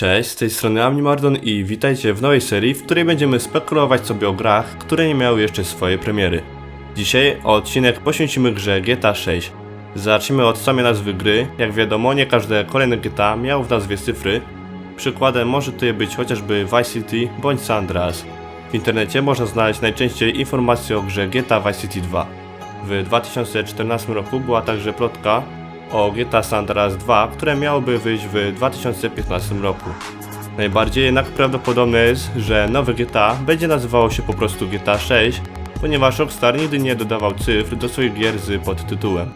Cześć, z tej strony Amnimardon i witajcie w nowej serii, w której będziemy spekulować sobie o grach, które nie miały jeszcze swojej premiery. Dzisiaj odcinek poświęcimy grze GTA 6. Zacznijmy od samej nazwy gry. Jak wiadomo, nie każde kolejne GTA miało w nazwie cyfry. Przykładem może tutaj być chociażby Vice City bądź San Andreas. W internecie można znaleźć najczęściej informacje o grze GTA Vice City 2. W 2014 roku była także plotka o GTA San Andreas 2, które miałoby wyjść w 2015 roku. Najbardziej jednak prawdopodobne jest, że nowe GTA będzie nazywało się po prostu GTA 6, ponieważ Rockstar nigdy nie dodawał cyfr do swoich gier z podtytułem.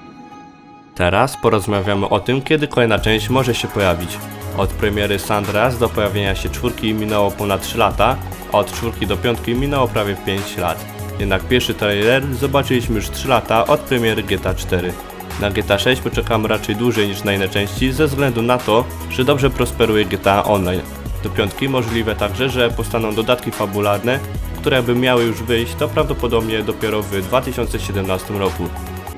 Teraz porozmawiamy o tym, kiedy kolejna część może się pojawić. Od premiery San Andreas do pojawienia się czwórki minęło ponad 3 lata, a od czwórki do piątki minęło prawie 5 lat. Jednak pierwszy trailer zobaczyliśmy już 3 lata od premiery GTA 4. Na GTA 6 poczekamy raczej dłużej niż na inne części ze względu na to, że dobrze prosperuje GTA Online. Do piątki możliwe także, że powstaną dodatki fabularne, które by miały już wyjść, to prawdopodobnie dopiero w 2017 roku.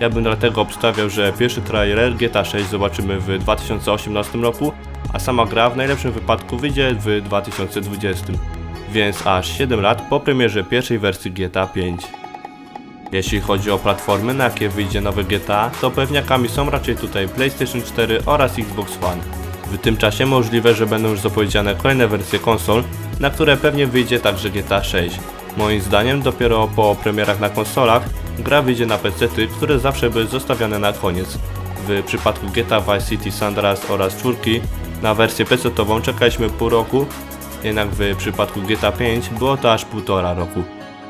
Ja bym dlatego obstawiał, że pierwszy trailer GTA 6 zobaczymy w 2018 roku, a sama gra w najlepszym wypadku wyjdzie w 2020. Więc aż 7 lat po premierze pierwszej wersji GTA 5. Jeśli chodzi o platformy, na jakie wyjdzie nowe GTA, to pewniakami są raczej tutaj PlayStation 4 oraz Xbox One. W tym czasie możliwe, że będą już zapowiedziane kolejne wersje konsol, na które pewnie wyjdzie także GTA 6. Moim zdaniem dopiero po premierach na konsolach gra wyjdzie na PC, które zawsze były zostawiane na koniec. W przypadku GTA Vice City, San Andreas oraz 4 na wersję PC-ową czekaliśmy pół roku, jednak w przypadku GTA 5 było to aż półtora roku.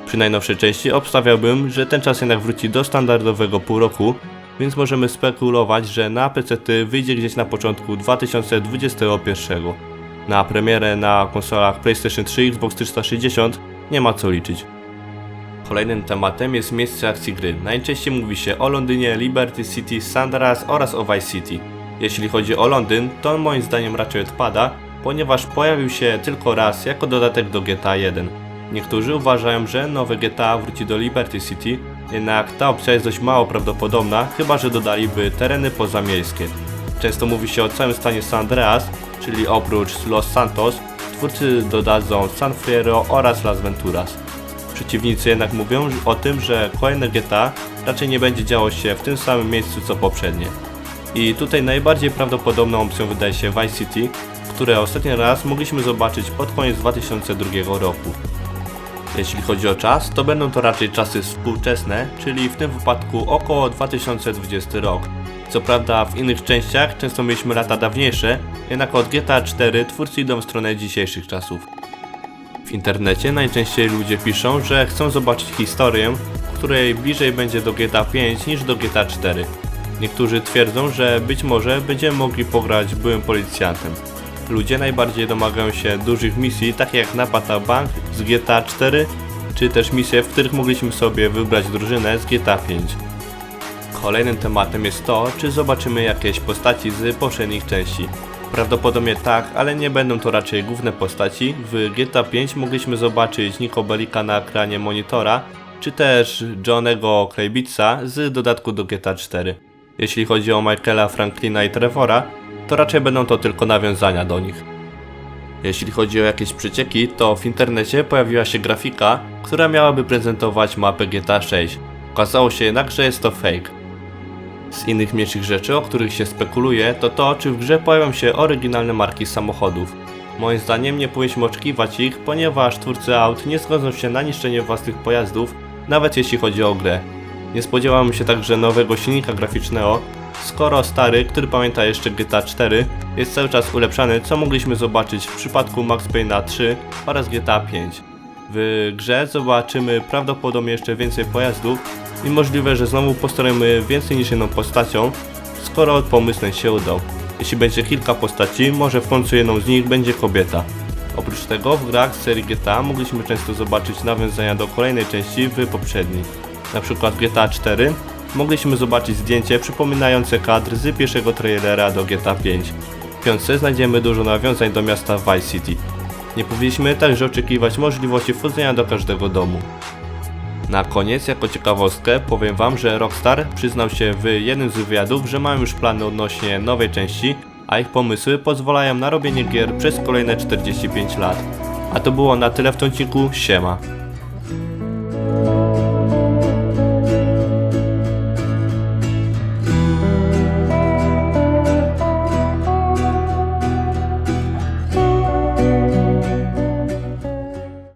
Przy najnowszej części obstawiałbym, że ten czas jednak wróci do standardowego pół roku, więc możemy spekulować, że na PC wyjdzie gdzieś na początku 2021. Na premierę na konsolach PlayStation 3 i Xbox 360 nie ma co liczyć. Kolejnym tematem jest miejsce akcji gry. Najczęściej mówi się o Londynie, Liberty City, San Andreas oraz o Vice City. Jeśli chodzi o Londyn, to on moim zdaniem raczej odpada, ponieważ pojawił się tylko raz jako dodatek do GTA 1. Niektórzy uważają, że nowe GTA wróci do Liberty City, jednak ta opcja jest dość mało prawdopodobna, chyba że dodaliby tereny pozamiejskie. Często mówi się o całym stanie San Andreas, czyli oprócz Los Santos, twórcy dodadzą San Fierro oraz Las Venturas. Przeciwnicy jednak mówią o tym, że kolejne GTA raczej nie będzie działo się w tym samym miejscu co poprzednie. I tutaj najbardziej prawdopodobną opcją wydaje się Vice City, które ostatni raz mogliśmy zobaczyć pod koniec 2002 roku. Jeśli chodzi o czas, to będą to raczej czasy współczesne, czyli w tym wypadku około 2020 rok. Co prawda w innych częściach często mieliśmy lata dawniejsze, jednak od GTA 4 twórcy idą w stronę dzisiejszych czasów. W internecie najczęściej ludzie piszą, że chcą zobaczyć historię, której bliżej będzie do GTA 5 niż do GTA 4. Niektórzy twierdzą, że być może będziemy mogli pograć byłym policjantem. Ludzie najbardziej domagają się dużych misji, takich jak napad na bank z GTA 4, czy też misje, w których mogliśmy sobie wybrać drużynę z GTA 5. Kolejnym tematem jest to, czy zobaczymy jakieś postaci z poprzednich części. Prawdopodobnie tak, ale nie będą to raczej główne postaci. W GTA 5 mogliśmy zobaczyć Nico Bellica na ekranie monitora, czy też Johnego Klejbica z dodatku do GTA 4. Jeśli chodzi o Michaela Franklina i Trevora, to raczej będą to tylko nawiązania do nich. Jeśli chodzi o jakieś przecieki, to w internecie pojawiła się grafika, która miałaby prezentować mapę GTA 6. Okazało się jednak, że jest to fake. Z innych mniejszych rzeczy, o których się spekuluje, to to, czy w grze pojawią się oryginalne marki samochodów. Moim zdaniem nie powinniśmy oczekiwać ich, ponieważ twórcy aut nie zgodzą się na niszczenie własnych pojazdów, nawet jeśli chodzi o grę. Nie spodziewałem się także nowego silnika graficznego, skoro stary, który pamięta jeszcze GTA 4, jest cały czas ulepszany, co mogliśmy zobaczyć w przypadku Max Payne'a 3 oraz GTA 5. W grze zobaczymy prawdopodobnie jeszcze więcej pojazdów i możliwe, że znowu postaramy więcej niż jedną postacią, skoro pomysł ten się udał. Jeśli będzie kilka postaci, może w końcu jedną z nich będzie kobieta. Oprócz tego w grach serii GTA mogliśmy często zobaczyć nawiązania do kolejnej części w przykład w GTA 4 mogliśmy zobaczyć zdjęcie przypominające kadr z pierwszego trailera do GTA 5. W piątce znajdziemy dużo nawiązań do miasta Vice City. Nie powinniśmy także oczekiwać możliwości wchodzenia do każdego domu. Na koniec, jako ciekawostkę, powiem wam, że Rockstar przyznał się w jednym z wywiadów, że mają już plany odnośnie nowej części, a ich pomysły pozwalają na robienie gier przez kolejne 45 lat. A to było na tyle w tym odcinku, siema.